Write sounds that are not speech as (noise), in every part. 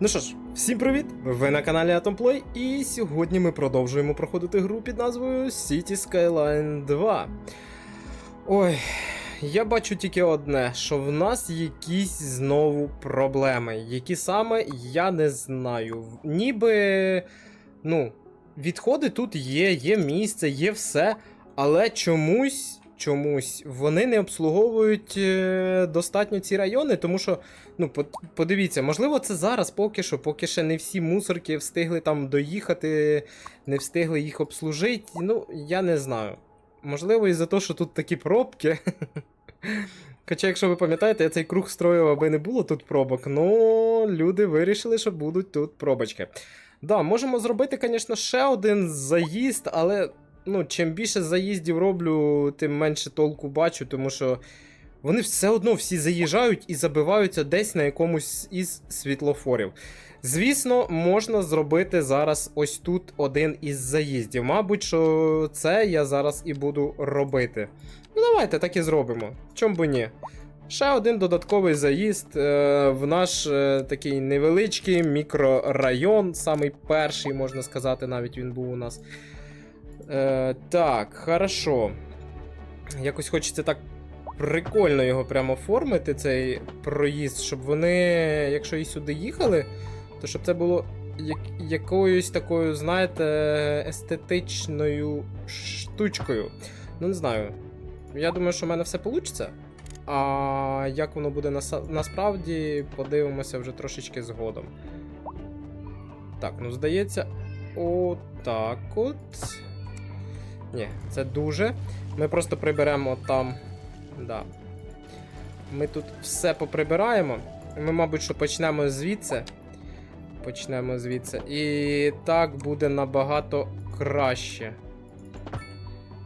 Ну що ж, всім привіт! Ви на каналі Atomplay, і сьогодні ми продовжуємо проходити гру під назвою City Skyline 2. Ой, я бачу тільки одне, що в нас якісь знову проблеми. Які саме я не знаю. Ніби, ну, відходи тут є, є місце, є все, але чомусь. Чомусь вони не обслуговують е, достатньо ці райони, тому що Ну, подивіться, можливо, це зараз поки що, поки ще не всі мусорки встигли там доїхати, не встигли їх обслужити. Ну, я не знаю. Можливо, із-за того, що тут такі пробки. (laughs) Хоча, якщо ви пам'ятаєте, я цей круг строїв, аби не було тут пробок, ну люди вирішили, що будуть тут пробочки. Да, можемо зробити, звісно, ще один заїзд, але ну, чим більше заїздів роблю, тим менше толку бачу, тому що вони все одно всі заїжджають і забиваються десь на якомусь із світлофорів. Звісно, можна зробити зараз ось тут один із заїздів. Мабуть, що це я зараз і буду робити. Ну, давайте так і зробимо. Чом би ні? Ще один додатковий заїзд е, в наш е, такий невеличкий мікрорайон, самий перший, можна сказати, навіть він був у нас. Е, так, хорошо. Якось хочеться так прикольно його прямо оформити, цей проїзд, щоб вони, якщо і сюди їхали, то щоб це було як, якоюсь такою, знаєте, естетичною штучкою. Ну, не знаю. Я думаю, що в мене все вийде. А як воно буде наса- насправді, подивимося вже трошечки згодом. Так, ну здається, отак от. Ні, це дуже. Ми просто приберемо там. Да. Ми тут все поприбираємо. Ми, мабуть, що почнемо звідси. Почнемо звідси. І так буде набагато краще.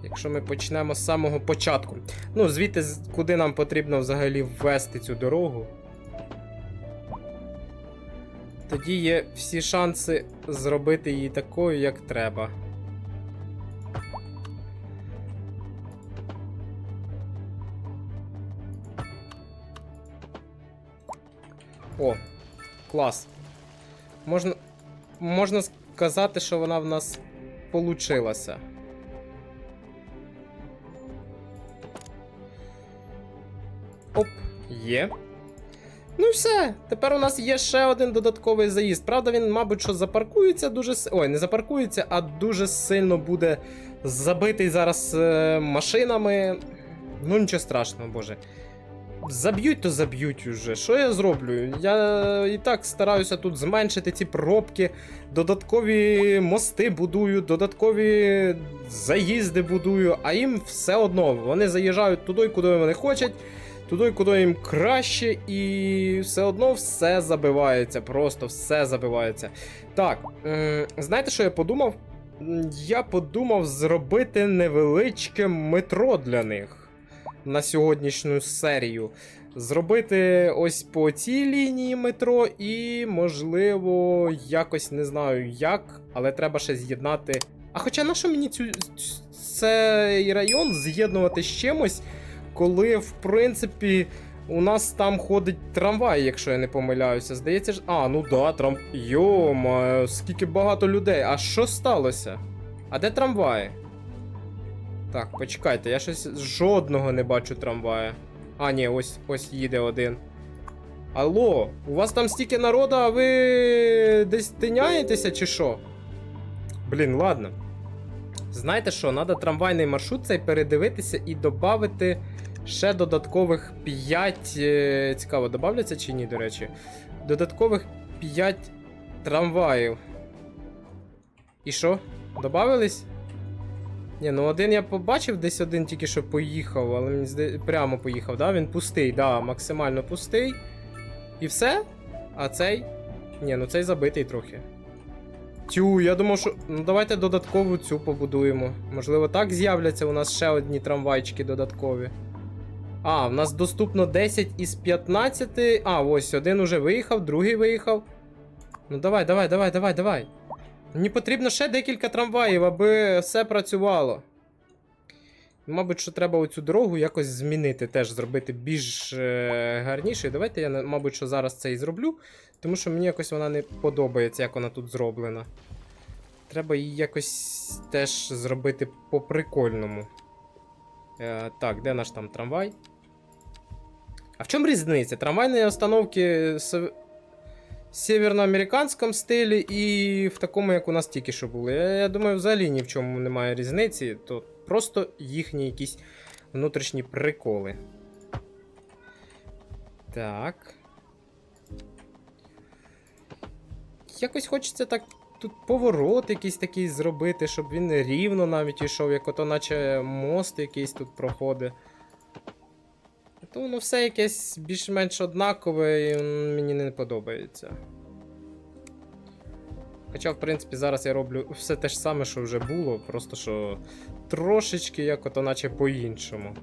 Якщо ми почнемо з самого початку. Ну, звідти, куди нам потрібно взагалі ввести цю дорогу. Тоді є всі шанси зробити її такою, як треба. О, клас. Можна, можна сказати, що вона в нас получилася. Оп, є. Ну і все. Тепер у нас є ще один додатковий заїзд. Правда, він, мабуть, що запаркується дуже Ой, не запаркується, а дуже сильно буде забитий зараз е, машинами. Ну, нічого страшного, боже. Заб'ють, то заб'ють уже. Що я зроблю? Я і так стараюся тут зменшити ці пробки, додаткові мости будую, додаткові заїзди будую, а їм все одно. Вони заїжджають туди, куди вони хочуть, туди, куди їм краще, і все одно все забивається. Просто все забивається. Так, знаєте, що я подумав? Я подумав зробити невеличке метро для них на сьогоднішню серію. Зробити ось по цій лінії метро, і, можливо, якось не знаю як, але треба ще з'єднати. А хоча на що мені цю, цей район з'єднувати з чимось, коли, в принципі, у нас там ходить трамвай, якщо я не помиляюся. Здається ж. А, ну да, трам. Йома, скільки багато людей. А що сталося? А де трамваї? Так, почекайте, я щось жодного не бачу трамвая. А, ні, ось ось їде один. Алло, у вас там стільки народу, а ви десь тиняєтеся чи що? Блін, ладно. Знаєте що, треба трамвайний маршрут цей передивитися і додати ще додаткових 5. Цікаво, додавляться чи ні, до речі. Додаткових 5 трамваїв. І що? Добавились? Ні, ну один я побачив, десь один тільки що поїхав, але здається, прямо поїхав, да? Він пустий, да, максимально пустий. І все? А цей? Ні, ну цей забитий трохи. Тю, я думав, що. Ну давайте додаткову цю побудуємо. Можливо, так з'являться у нас ще одні трамвайчики додаткові. А, в нас доступно 10 із 15. А, ось один уже виїхав, другий виїхав. Ну давай, давай, давай, давай, давай. Мені потрібно ще декілька трамваїв, аби все працювало. Мабуть, що треба оцю дорогу якось змінити, теж зробити більш е, гарнішою. Давайте я, мабуть, що зараз це і зроблю. тому що мені якось вона не подобається, як вона тут зроблена. Треба її якось теж зробити по-прикольному. Е, так, де наш там трамвай? А в чому різниця? Трамвайні остановки северноамериканському стилі і в такому, як у нас тільки що були. Я, я думаю, взагалі ні в чому немає різниці. То просто їхні якісь внутрішні приколи. Так. Якось хочеться так тут поворот якийсь такий зробити, щоб він рівно навіть йшов, як ото наче мост якийсь тут проходить. То воно все якесь більш-менш однакове і мені не подобається. Хоча, в принципі, зараз я роблю все те ж саме, що вже було, просто що трошечки як ото наче по-іншому.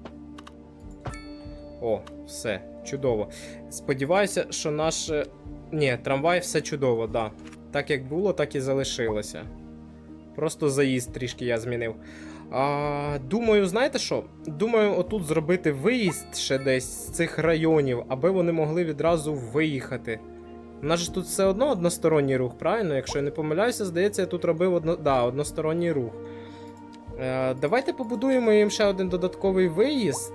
О, все, чудово. Сподіваюся, що наш. Ні, трамвай все чудово, да. Так як було, так і залишилося. Просто заїзд трішки я змінив. А, думаю, знаєте що? Думаю, отут зробити виїзд ще десь з цих районів, аби вони могли відразу виїхати. У нас же тут все одно односторонній рух, правильно? Якщо я не помиляюся, здається, я тут робив одно... да, односторонній рух. Е, давайте побудуємо їм ще один додатковий виїзд,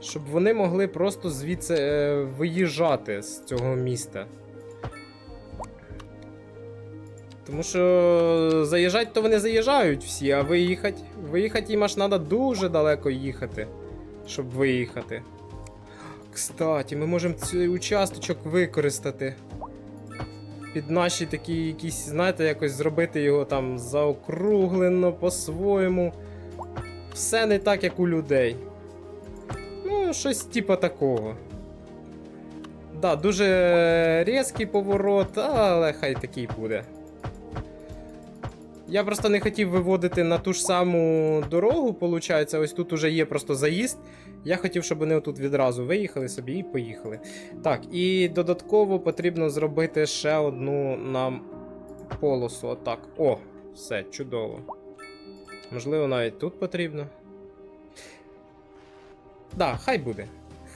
щоб вони могли просто звідси е, виїжджати з цього міста. Тому що заїжджати то вони заїжджають всі, а виїхати. Виїхати їм аж треба дуже далеко їхати, щоб виїхати. Кстати, ми можемо цей участочок використати. Під наші такі якісь, знаєте, якось зробити його там заокруглено по-своєму. Все не так, як у людей. Ну, щось типа такого. Да, дуже різкий поворот, але хай такий буде. Я просто не хотів виводити на ту ж саму дорогу, виходить, ось тут уже є просто заїзд. Я хотів, щоб вони тут відразу виїхали собі і поїхали. Так, і додатково потрібно зробити ще одну нам полосу. Отак. О, все, чудово. Можливо, навіть тут потрібно. Да, хай буде.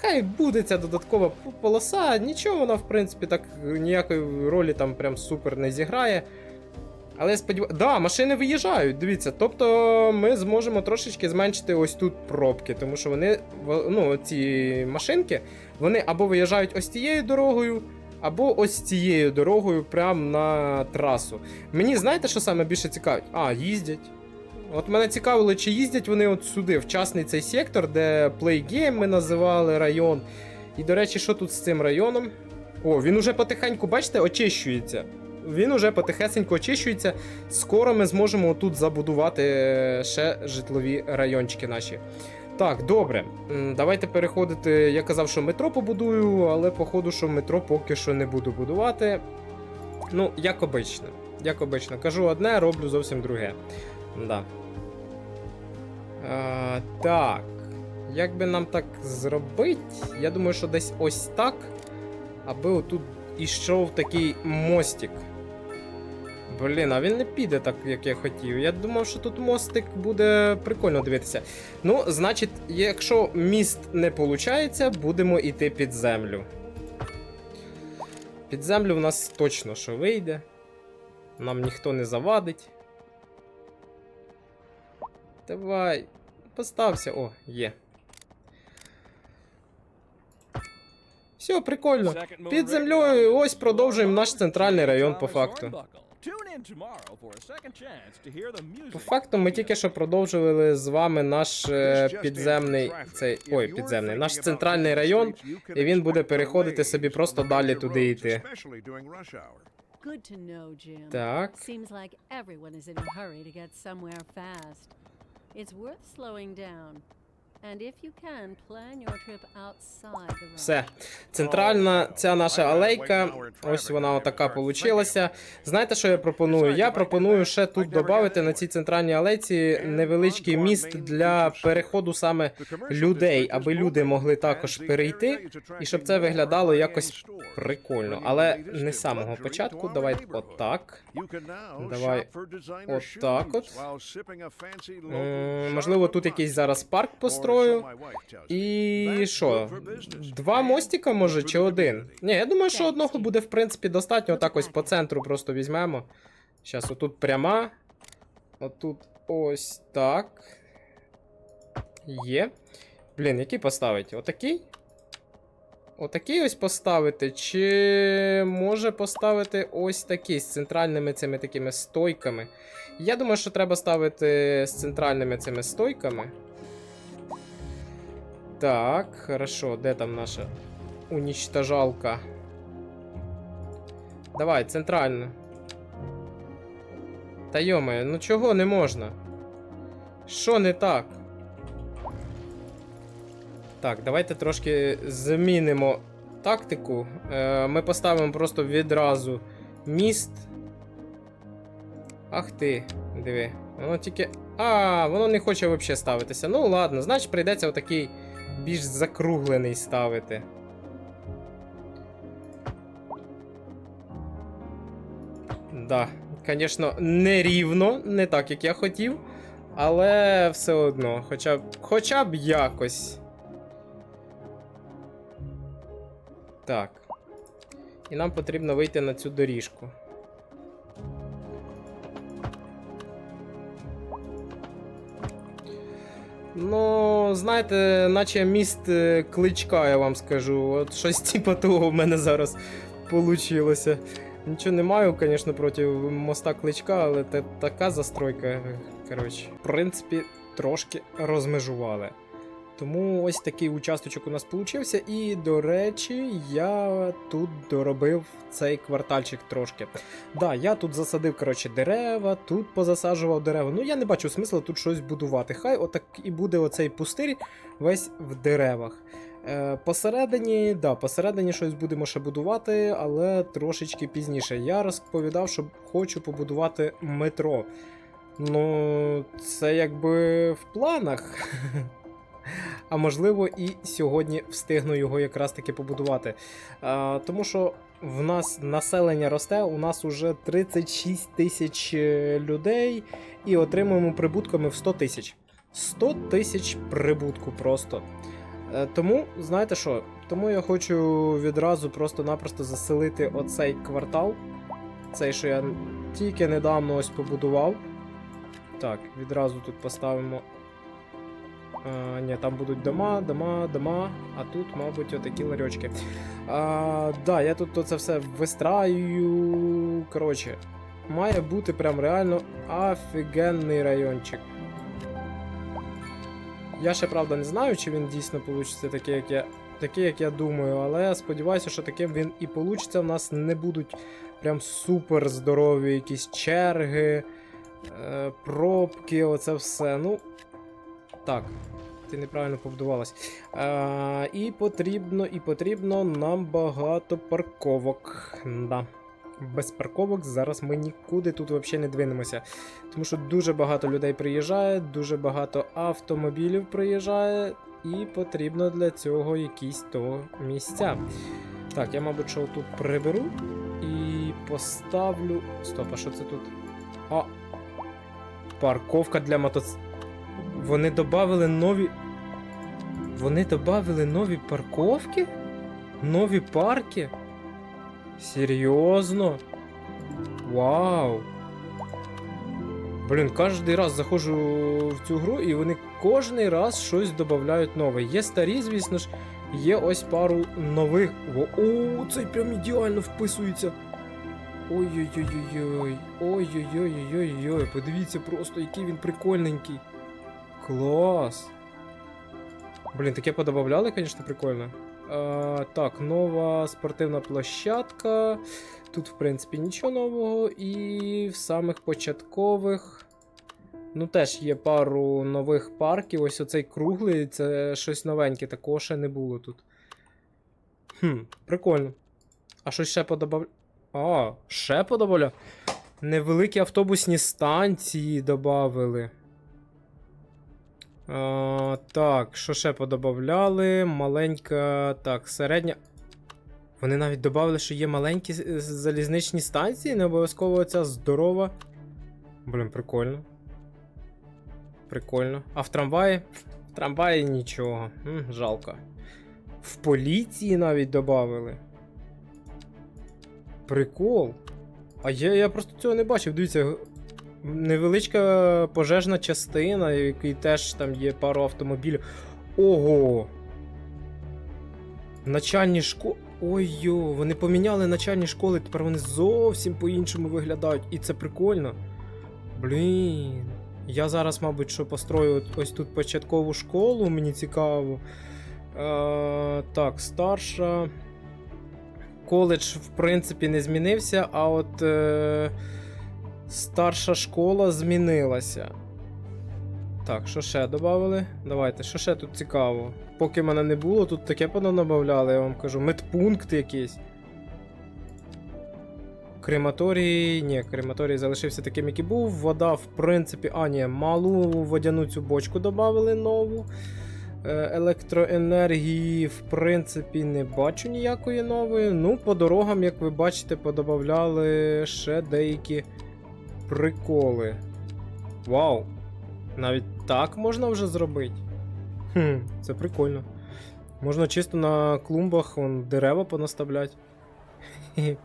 Хай буде ця додаткова полоса. Нічого вона, в принципі, так ніякої ролі там прям супер не зіграє. Але сподіваюся. Да, машини виїжджають, дивіться. Тобто ми зможемо трошечки зменшити ось тут пробки, тому що вони, ну, ці машинки, вони або виїжджають ось цією дорогою, або ось цією дорогою прямо на трасу. Мені знаєте, що саме більше цікавить? А, їздять. От мене цікавило, чи їздять вони от сюди, в частний цей сектор, де Playgame ми називали район. І, до речі, що тут з цим районом? О, він уже потихеньку, бачите, очищується. Він уже потихесенько очищується. Скоро ми зможемо тут забудувати е, ще житлові райончики наші. Так, добре. Давайте переходити. Я казав, що метро побудую, але походу, що метро поки що не буду будувати. Ну, як обично. Як обично. Кажу одне, роблю зовсім друге. Да. А, так. Як би нам так зробити? Я думаю, що десь ось так. Аби отут ішов такий мостик. Блін, а він не піде так, як я хотів. Я думав, що тут мостик буде прикольно дивитися. Ну, значить, якщо міст не виходить, будемо йти під землю. Під землю в нас точно що вийде. Нам ніхто не завадить. Давай. Постався. О, є. Все, прикольно. Під землею ось продовжуємо наш центральний район по факту. По факту ми тільки що продовжували з вами наш е, підземний цей. Ой, підземний, наш центральний район, і він буде переходити собі просто далі туди йти. Так. Seems like everyone is in a hurry to get somewhere fast. It's worth slowing down. Все. Центральна ця наша алейка. Ось вона отака получилася. Знаєте, що я пропоную? Я пропоную ще тут додати на цій центральній алейці невеличкий міст для переходу саме людей, аби люди могли також перейти, і щоб це виглядало якось прикольно. Але не з самого початку. Давайте отак. Давай отак от. М, Можливо, тут якийсь зараз парк построїмо. Построю. І що? Два мостика, може, чи один? Ні, я думаю, що одного буде, в принципі, достатньо. Отак ось по центру просто візьмемо. Зараз отут пряма. Отут ось так. Є. Блін, який поставити? Отакий? Отакий ось поставити, чи може поставити ось такий з центральними цими такими стойками. Я думаю, що треба ставити з центральними цими стойками. Так, хорошо, де там наша унічтожалка? Давай, центрально. Та йоме, ну чого не можна? Що не так? Так, давайте трошки змінимо тактику. Е, ми поставимо просто відразу міст. Ах ти, диви. Воно тільки. А, воно не хоче взагалі ставитися. Ну ладно, значить прийдеться отакий більш закруглений ставити. Да, звісно, не рівно, не так, як я хотів. Але все одно, хоча б, хоча б якось. Так. І нам потрібно вийти на цю доріжку. Ну, знаєте, наче міст е, кличка, я вам скажу. От щось (laughs) типу того в мене зараз вийшло. Нічого не маю, звісно, проти моста кличка, але це така застройка. е, Коротше, в принципі, трошки розмежували. Тому ось такий участочок у нас получився. І, до речі, я тут доробив цей квартальчик трошки. Да, я тут засадив коротше, дерева, тут позасаджував дерева. Ну я не бачу смисла тут щось будувати. Хай отак і буде оцей пустир весь в деревах. Е, посередині, да, посередині щось будемо ще будувати, але трошечки пізніше. Я розповідав, що хочу побудувати метро. Ну, це якби в планах. (laughs) А можливо, і сьогодні встигну його якраз таки побудувати. А, тому що в нас населення росте, у нас уже 36 тисяч е, людей, і отримуємо прибутками в 100 тисяч. 100 тисяч прибутку просто. Е, Тому, знаєте що? Тому я хочу відразу просто-напросто заселити оцей квартал. Цей, що я тільки недавно ось побудував. Так, відразу тут поставимо. А, ні, там будуть дома, дома, дома, а тут, мабуть, отакі ларьочки. А, да, я тут це все вистраюю. Коротше, має бути прям реально офігенний райончик. Я ще правда не знаю, чи він дійсно вийде такий, як я, такий, як я думаю, але я сподіваюся, що таким він і вийде. У нас не будуть прям супер здорові якісь черги, е, пробки, оце все. Ну, так. Ти неправильно побудувалась. А, і потрібно, і потрібно нам багато парковок. Да. Без парковок зараз ми нікуди тут взагалі не двинемося. Тому що дуже багато людей приїжджає, дуже багато автомобілів приїжджає, і потрібно для цього якісь то місця. Так, я, мабуть, що тут приберу і поставлю. Стоп, а що це тут? А. Парковка для мотоциклів. Вони додали нові. Вони додали нові парковки? Нові парки? Серйозно? Вау! Блін, кожен раз заходжу в цю гру, і вони кожен раз щось додають нове. Є старі, звісно ж, є ось пару нових. О, цей прям ідеально вписується. Ой-ой-ой-ой-ой. Ой-ой-ой-ой-ой. Подивіться просто, який він прикольненький. Клас. Блін, таке подобавляли, звісно, прикольно. А, так, нова спортивна площадка. Тут, в принципі, нічого нового. І в самих початкових. Ну, теж є пару нових парків. Ось оцей круглий, це щось новеньке, такого ще не було тут. Хм, прикольно. А щось ще подобав. А, ще подобавля? Невеликі автобусні станції додавали. А, так, що ще подобавляли? Маленька. Так, середня. Вони навіть додали, що є маленькі залізничні станції, не обов'язково ця здорова. Блін, прикольно. Прикольно. А в трамваї? В Трамваї нічого. М, жалко. В поліції навіть додали. Прикол. А я, я просто цього не бачив. Дивіться, невеличка пожежна частина, в якій теж там є пару автомобілів. Ого! Начальні школи. Ой-йо, вони поміняли начальні школи, тепер вони зовсім по-іншому виглядають. І це прикольно. Блін. Я зараз, мабуть, що построю ось тут початкову школу, мені цікаво. Е, так, старша. Коледж, в принципі, не змінився, а от е, старша школа змінилася. Так, що ще додали? Давайте, що ще тут цікаво? Поки мене не було, тут таке понадобавляли, я вам кажу. Медпункт якийсь. Крематорій. Ні, крематорій залишився таким, як і був. Вода, в принципі. А, ні, малу водяну цю бочку додали нову. Е, Електроенергії, в принципі, не бачу ніякої нової. Ну, по дорогам, як ви бачите, подобавляли ще деякі приколи. Вау! Навіть так можна вже зробити. Хм, це прикольно. Можна чисто на клумбах вон, дерева понаставляти.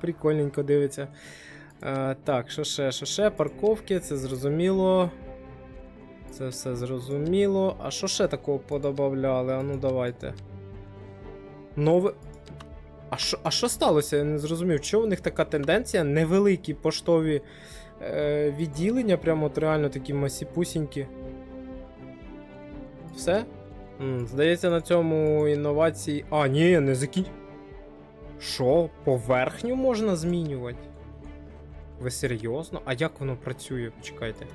Прикольненько дивиться. Е, так, що ще, що ще? Парковки, це зрозуміло. Це все зрозуміло. А що ще такого подобавляли? А ну давайте. Нове. А що, а що сталося? Я не зрозумів. Чого в них така тенденція? Невеликі поштові е, відділення, прямо от реально такі масіпусінькі. Все? М, здається, на цьому інновації. А, ні, не закінч. Що? Поверхню можна змінювати? Ви серйозно? А як воно працює? Почекайте.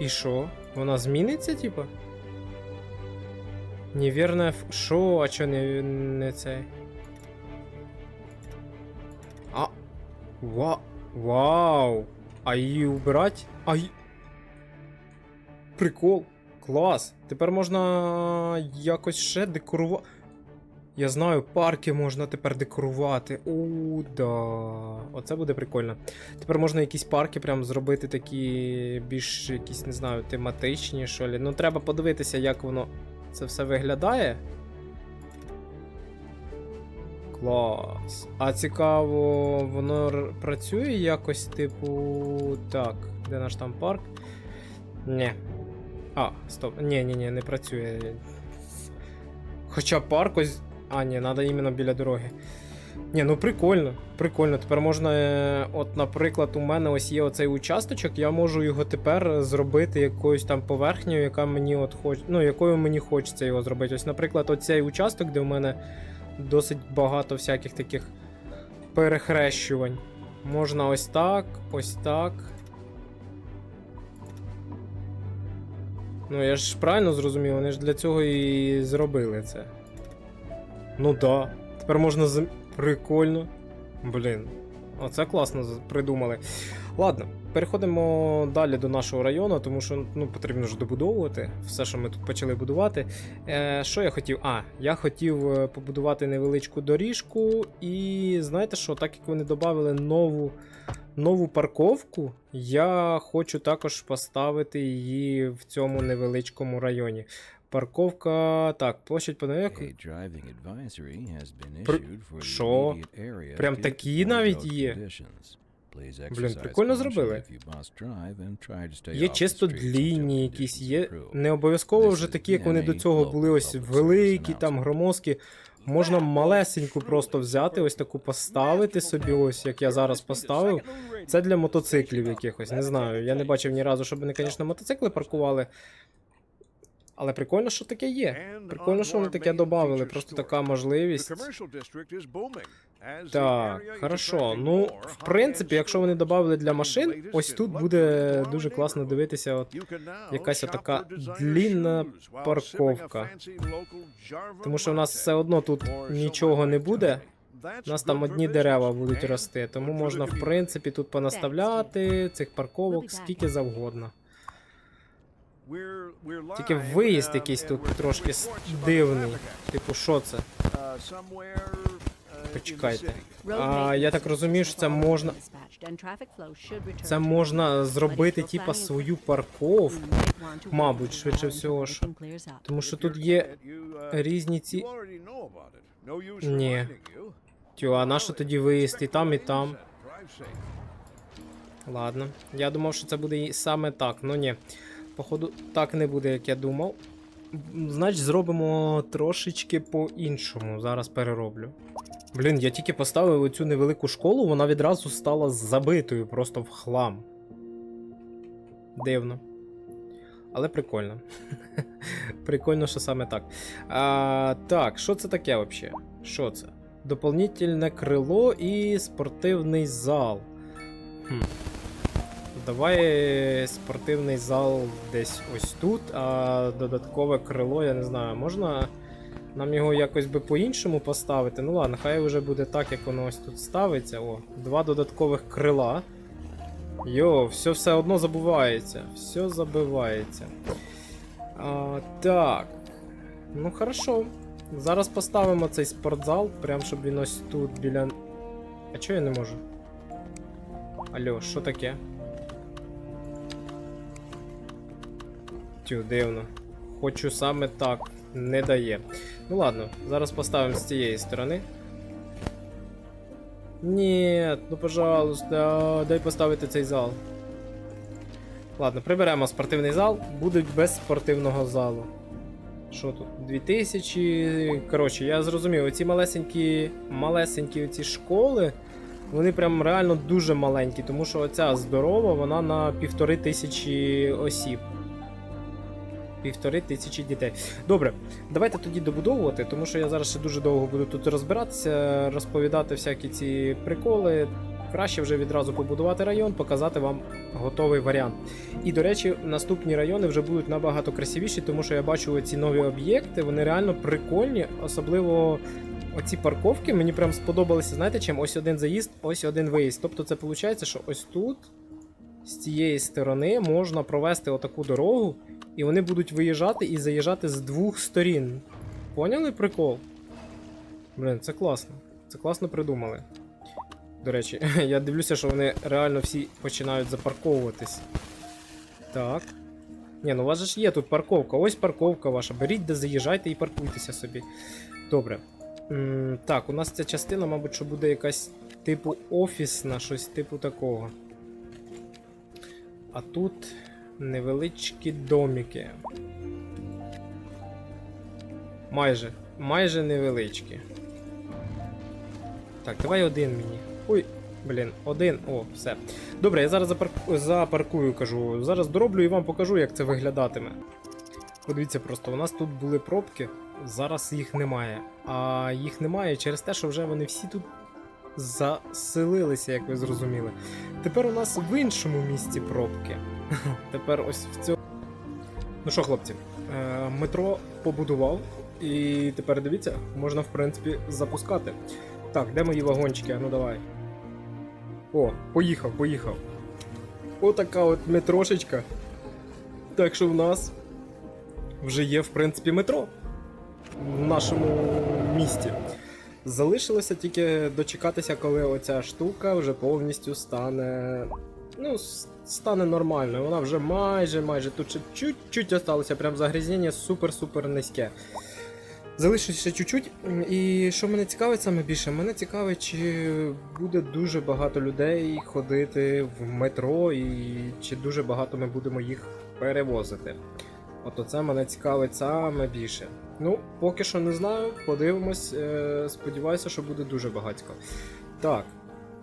І що? Вона зміниться, типа? Невірне. Що? А чо не, не цей? Ва... Вау! А її убирать? А ї... Прикол. Клас. Тепер можна якось ще декорувати. Я знаю, парки можна тепер декорувати. У, да. Оце буде прикольно. Тепер можна якісь парки прям зробити такі більш якісь, не знаю, тематичні, що лі. Ну, треба подивитися, як воно це все виглядає. Клас. А цікаво, воно працює якось, типу. Так, де наш там парк? Ні. А, стоп. Ні, ні, ні, не працює. Хоча парк ось. А, ні, треба іменно біля дороги. Ні, ну прикольно, прикольно. Тепер можна. е, От, наприклад, у мене ось є оцей участочок, я можу його тепер зробити якоюсь там поверхнею, яка мені от хоч... ну, якою мені хочеться його зробити. Ось, наприклад, оцей участок, де в мене досить багато всяких таких перехрещувань. Можна ось так, ось так. Ну, я ж правильно зрозумів, вони ж для цього і зробили це. Ну да. Тепер можна з... Прикольно. Блін. Оце класно придумали. Ладно, переходимо далі до нашого району, тому що ну, потрібно ж добудовувати все, що ми тут почали будувати. Е, що я хотів? А, я хотів е, побудувати невеличку доріжку, і знаєте що, так як вони додали нову, нову парковку, я хочу також поставити її в цьому невеличкому районі. Парковка. Так, площадь the Що? Прям такі навіть є. Блін, прикольно зробили. Є чисто длінні якісь, є не обов'язково вже такі, як вони до цього були ось великі, там громоздкі. Можна малесеньку просто взяти, ось таку поставити собі, ось як я зараз поставив. Це для мотоциклів якихось, не знаю. Я не бачив ні разу, щоб вони, звісно, мотоцикли паркували. Але прикольно, що таке є. Прикольно, що вони таке додали. Просто така можливість. Так, хорошо. Ну, в принципі, якщо вони додали для машин, ось тут буде дуже класно дивитися. От якась отака длінна парковка. Тому що в нас все одно тут нічого не буде. У нас там одні дерева будуть рости, тому можна, в принципі, тут понаставляти цих парковок скільки завгодно. Тільки виїзд якийсь тут трошки дивний. Типу, що це? Почекайте. А, я так розумію, що це можна. Це можна зробити, типа, свою парковку. Мабуть, швидше всього, up. Тому що тут є різні ці. Ні. Тю, а на що тоді виїзд і там, і там? Ладно. Я думав, що це буде саме так. Ну ні. Походу, так не буде, як я думав. Значить, зробимо трошечки по-іншому. Зараз перероблю. Блін, я тільки поставив оцю невелику школу, вона відразу стала забитою просто в хлам. Дивно. Але прикольно. (laughs) прикольно, що саме так. А, так, що це таке взагалі? Що це? Дополнительне крило і спортивний зал. Хм. Давай спортивний зал десь ось тут, а додаткове крило, я не знаю, можна нам його якось би по-іншому поставити? Ну ладно, хай вже буде так, як воно ось тут ставиться. О, два додаткових крила. Йо, все все одно забувається. Все забивається. А, так. Ну хорошо. Зараз поставимо цей спортзал, прям щоб він ось тут біля. А чого я не можу? Алло, що таке? Тю, дивно. Хочу саме так. Не дає. Ну ладно, зараз поставимо з цієї сторони. Ні, ну пожалуйста, дай поставити цей зал. Ладно, приберемо спортивний зал, будуть без спортивного залу. Що тут? 2000. Коротше, я зрозумів, оці малесенькі, малесенькі оці школи, вони прям реально дуже маленькі, тому що оця здорова, вона на півтори тисячі осіб. Півтори тисячі дітей. Добре, давайте тоді добудовувати, тому що я зараз ще дуже довго буду тут розбиратися, розповідати всякі ці приколи. Краще вже відразу побудувати район, показати вам готовий варіант. І, до речі, наступні райони вже будуть набагато красивіші, тому що я бачу ці нові об'єкти, вони реально прикольні, особливо оці парковки мені прям сподобалися. Знаєте чим? Ось один заїзд, ось один виїзд. Тобто це виходить, що ось тут, з цієї сторони, можна провести отаку дорогу, і вони будуть виїжджати і заїжджати з двох сторін. Поняли прикол? Блін, це класно. Це класно придумали. До речі, (laughs) я дивлюся, що вони реально всі починають запарковуватись. Так. Ні, ну у вас ж є тут парковка. Ось парковка ваша. Беріть, де заїжджайте і паркуйтеся собі. Добре. М, так, у нас ця частина, мабуть, що буде якась типу офісна, щось типу такого. А тут невеличкі доміки. Майже. Майже невеличкі. Так, давай один мені. Ой, блін, один. О, все. Добре, я зараз запарку... запаркую, кажу. Зараз дороблю і вам покажу, як це виглядатиме. Подивіться просто, у нас тут були пробки, зараз їх немає. А їх немає через те, що вже вони всі тут заселилися, як ви зрозуміли. Тепер у нас в іншому місці пробки. (laughs) Тепер ось в цьому. Ну що, хлопці, е, метро побудував, і тепер дивіться, можна в принципі запускати. Так, де мої вагончики? Ну давай. О, поїхав, поїхав. Отака от метрошечка. Так що в нас вже є, в принципі, метро в нашому місті. Залишилося тільки дочекатися, коли оця штука вже повністю стане. Ну, стане нормальною. Вона вже майже, майже тут ще чуть-чуть осталося, прям загрязнення супер-супер низьке. Залишилося ще чуть-чуть. І що мене цікавить саме більше? Мене цікавить, чи буде дуже багато людей ходити в метро, і чи дуже багато ми будемо їх перевозити. От оце мене цікавить саме більше. Ну, поки що не знаю, подивимось. Е, сподіваюся, що буде дуже багатько. Так.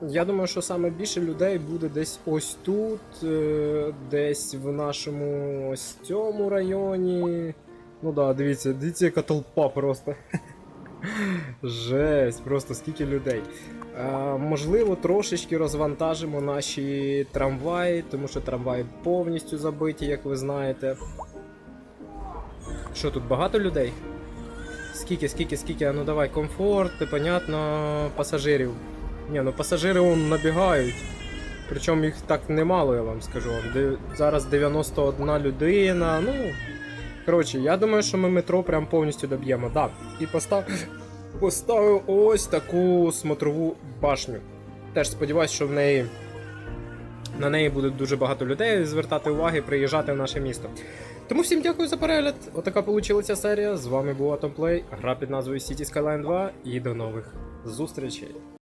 Я думаю, що саме більше людей буде десь ось тут, е, десь в нашому ось цьому районі. Ну да, дивіться, дивіться, яка толпа просто. (laughs) Жесть, просто скільки людей. Е, можливо, трошечки розвантажимо наші трамваї, тому що трамваї повністю забиті, як ви знаєте. Що тут багато людей? Скільки, скільки, скільки? Ну давай, комфорт, понятно, пасажирів. Ні, ну пасажири он набігають. Причому їх так немало, я вам скажу. Де- Зараз 91 людина. Ну. Коротше, я думаю, що ми метро прям повністю доб'ємо. Да. І постав... поставив ось таку смотрову башню. Теж сподіваюся, що в неї на неї буде дуже багато людей звертати уваги, приїжджати в наше місто. Тому всім дякую за перегляд. Отака получилася серія. З вами був Atomplay, гра під назвою City Skyline 2 і до нових зустрічей.